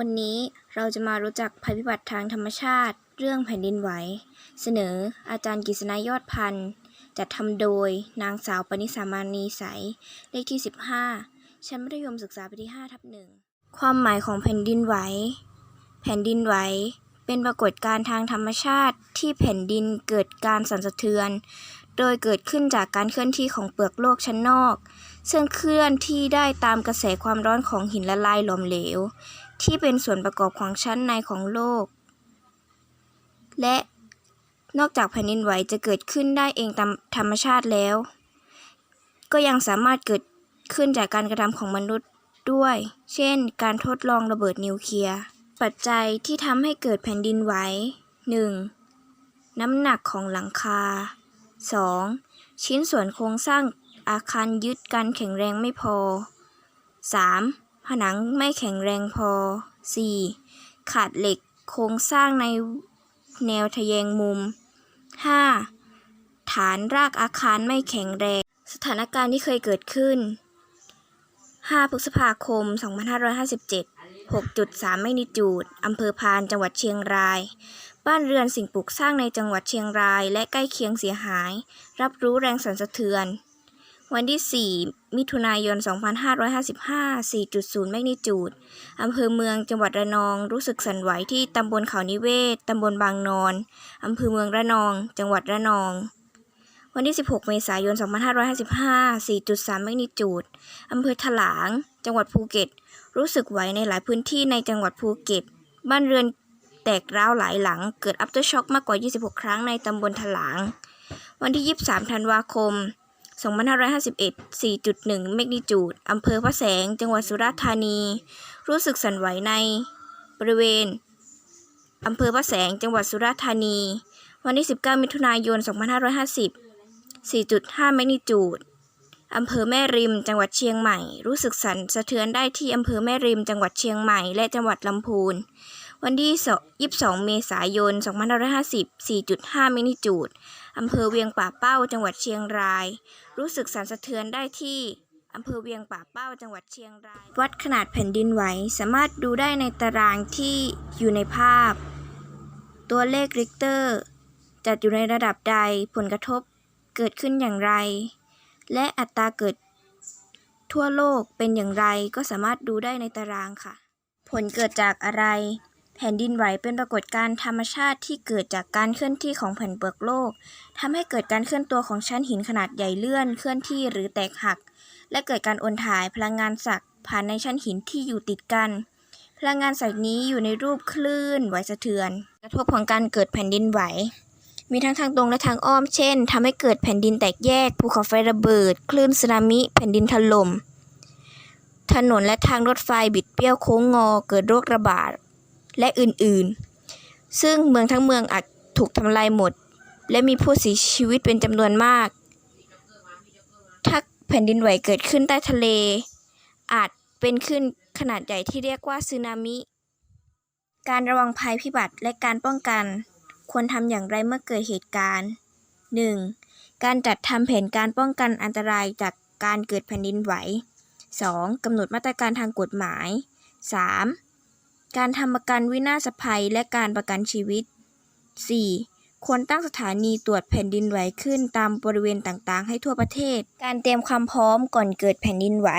วันนี้เราจะมารู้จักภัยพิบัติทางธรรมชาติ เรื่องแผ่นดินไหว เสนออาจารย์กฤษณายอดพันธ์จัดทำโดยนางสาวปณิสามานีใส เลขที่ 15 ชั้นมัธยมศึกษาปีที่5ทับหนึ่งความหมายของแผ่นดินไหว แผ่นดินไหว เป็นปรากฏการณ์ทางธรรมชาติที่แผ่นดินเกิดการสั่นสะเทือน โดยเกิดขึ้นจากการเคลื่อนที่ของเปลือกโลกชั้นนอก ซึ่งเคลื่อนที่ได้ตามกระแสความร้อนของหินละลายหลอมเหลว ที่เป็นส่วนประกอบของชั้นในของโลก และนอกจากแผ่นดินไหวจะเกิดขึ้นได้เองตามธรรมชาติแล้ว ก็ยังสามารถเกิดขึ้นจากการกระทำของมนุษย์ด้วย เช่น การทดลองระเบิดนิวเคลียร์ ปัจจัยที่ทำให้เกิดแผ่นดินไหว 1. น้ำหนักของหลังคา 2. ชิ้นส่วนโครงสร้างอาคารยึดกันแข็งแรงไม่พอ 3. ผนังไม่แข็งแรงพอ 4. ขาดเหล็กโครงสร้างในแนวทะแยงมุม 5. ฐานรากอาคารไม่แข็งแรง สถานการณ์ที่เคยเกิดขึ้น 5 พฤษภาคม 2557 6.3แมกนิจูดอำเภอพาน จังหวัดเชียงราย บ้านเรือนสิ่งปลูกสร้างในจังหวัดเชียงราย และใกล้เคียงเสียหาย รับรู้แรงสั่นสะเทือน วันที่ 4 มิถุนายน 2555 4.0 แมกนิจูด อำเภอเมืองจังหวัดระนอง รู้สึกสั่นไหวที่ตำบลเขานิเวศ ตำบลบางนอน อำเภอเมืองระนอง จังหวัดระนอง วันที่ 16 เมษายน 2555 4.3 แมกนิจูด อำเภอถลาง จังหวัดภูเก็ต รู้สึกไหวในหลายพื้นที่ในจังหวัดภูเก็ต บ้านเรือนแตกร้าวหลายหลัง เกิดอัปเตอร์ช็อคมากกว่า 26 ครั้งในตำบลถลาง วันที่ 23 ธันวาคม 2551 4.1 เมกนิจูดอำเภอพระแสง จังหวัดสุราษฎร์ธานี รู้สึกสั่นไหวในบริเวณอำเภอพระแสง จังหวัดสุราษฎร์ธานี วันที่ 19 มิถุนายน 2550 4.5 เมกนิจูดอำเภอแม่ริม จังหวัดเชียงใหม่ รู้สึกสั่นสะเทือนได้ที่อำเภอแม่ริม จังหวัดเชียงใหม่ และจังหวัดลำพูน วันที่ 22 เมษายน 2550 4.5 เมกนิจูดอำเภอเวียงป่าเป้าจังหวัดเชียงราย รู้สึกสั่นสะเทือนได้ที่อำเภอเวียงป่าเป้าจังหวัดเชียงราย วัดขนาดแผ่นดินไหวสามารถดูได้ในตารางที่อยู่ในภาพ ตัวเลขริกเตอร์ จัดอยู่ในระดับใดผลกระทบเกิดขึ้นอย่างไร และอัตราเกิด ทั่วโลกเป็นอย่างไรก็สามารถดูได้ในตารางค่ะ ผลเกิดจากอะไร แผ่นดินไหวเป็นปรากฏการณ์ธรรมชาติที่เกิดจากการเคลื่อนที่ของแผ่นเปลือกโลกทำให้เกิดการเคลื่อนตัวของชั้นหินขนาดใหญ่เลื่อน เคลื่อนที่หรือแตกหัก และเกิดการโอนถ่ายพลังงานสักผ่านในชั้นหินที่อยู่ติดกัน พลังงานสักนี้อยู่ในรูปคลื่นไหวสะเทือน กระทบของการเกิดแผ่นดินไหว มีทั้งทางตรงและทางอ้อม เช่นทำให้เกิดแผ่นดินแตกแยก ภูเขาไฟระเบิด คลื่นสึนามิ แผ่นดินถล่ม ถนนและทางรถไฟบิดเบี้ยวโค้งงอ เกิดโรคระบาด และอื่นๆ ซึ่งเมืองทั้งเมืองอาจถูกทำลายหมด และมีผู้เสียชีวิตเป็นจำนวนมาก ถ้าแผ่นดินไหวเกิดขึ้นใต้ทะเล อาจเป็นขึ้นขนาดใหญ่ที่เรียกว่าสึนามิ การระวังภัยพิบัติและการป้องกัน ควรทำอย่างไรเมื่อเกิดเหตุการณ์ 1. การจัดทำแผนการป้องกันอันตรายจากการเกิดแผ่นดินไหว 2. กำหนดมาตรการทางกฎหมาย 3. การทำประกันวินาศภัยและการประกันชีวิต 4. ควรตั้งสถานีตรวจแผ่นดินไหวขึ้นตามบริเวณต่างๆ ให้ทั่วประเทศ การเตรียมความพร้อมก่อนเกิดแผ่นดินไหว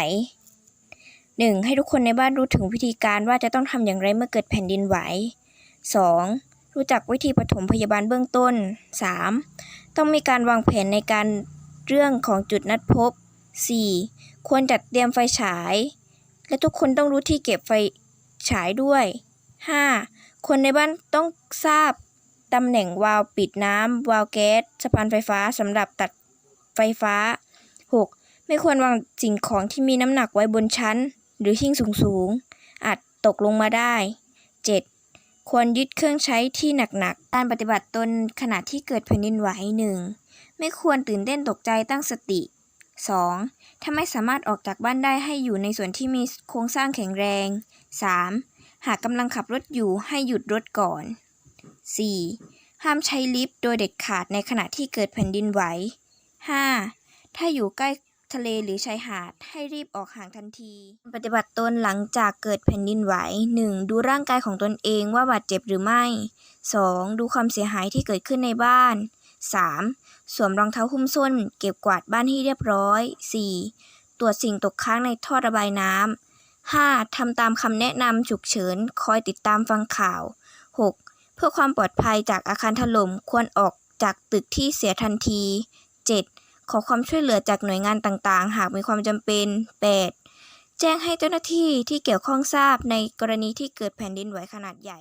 1. ให้ทุกคนในบ้านรู้ถึงวิธีการว่าจะต้องทำอย่างไรเมื่อเกิดแผ่นดินไหว 2. รู้จักวิธีปฐมพยาบาลเบื้องต้น 3. ต้องมีการวางแผนในการเรื่องของจุดนัดพบ 4. ควรจัดเตรียมไฟฉาย และทุกคนต้องรู้ที่เก็บไฟ ฉายด้วย 5. คนในบ้านต้องทราบตำแหน่งวาล์วปิดน้ำวาล์วแก๊สสะพานไฟฟ้าสำหรับตัดไฟฟ้า 6. ไม่ควรวางสิ่งของที่มีน้ำหนักไว้บนชั้น หรือหิ้งสูงๆ อาจตกลงมาได้ 7. ควรยึดเครื่องใช้ที่หนักๆ การปฏิบัติตนขณะที่เกิดแผ่นดินไหว 1. ไม่ควรตื่นเต้นตกใจตั้งสติ 2. ถ้าไม่สามารถออกจากบ้านได้ให้อยู่ในส่วนที่มีโครงสร้างแข็งแรง 3. หากกำลังขับรถอยู่ให้หยุดรถก่อน 4. ห้ามใช้ลิฟต์โดยเด็ดขาดในขณะที่เกิดแผ่นดินไหว 5. ถ้าอยู่ใกล้ทะเลหรือชายหาดให้รีบออกห่างทันที ปฏิบัติตนหลังจากเกิดแผ่นดินไหว 1. ดูร่างกายของตนเองว่าบาดเจ็บหรือไม่ 2. ดูความเสียหายที่เกิดขึ้นในบ้าน 3. สวมรองเท้าหุ้มส้น เก็บกวาดบ้านให้เรียบร้อย 4. ตรวจสิ่งตกค้างในท่อระบายน้ำ 5. ทำตามคำแนะนำฉุกเฉิน คอยติดตามฟังข่าว 6. เพื่อความปลอดภัยจากอาคารถล่มควรออกจากตึกที่เสียทันที 7. ขอความช่วยเหลือจากหน่วยงานต่างๆ หากมีความจำเป็น 8. แจ้งให้เจ้าหน้าที่ที่เกี่ยวข้องทราบในกรณีที่เกิดแผ่นดินไหวขนาดใหญ่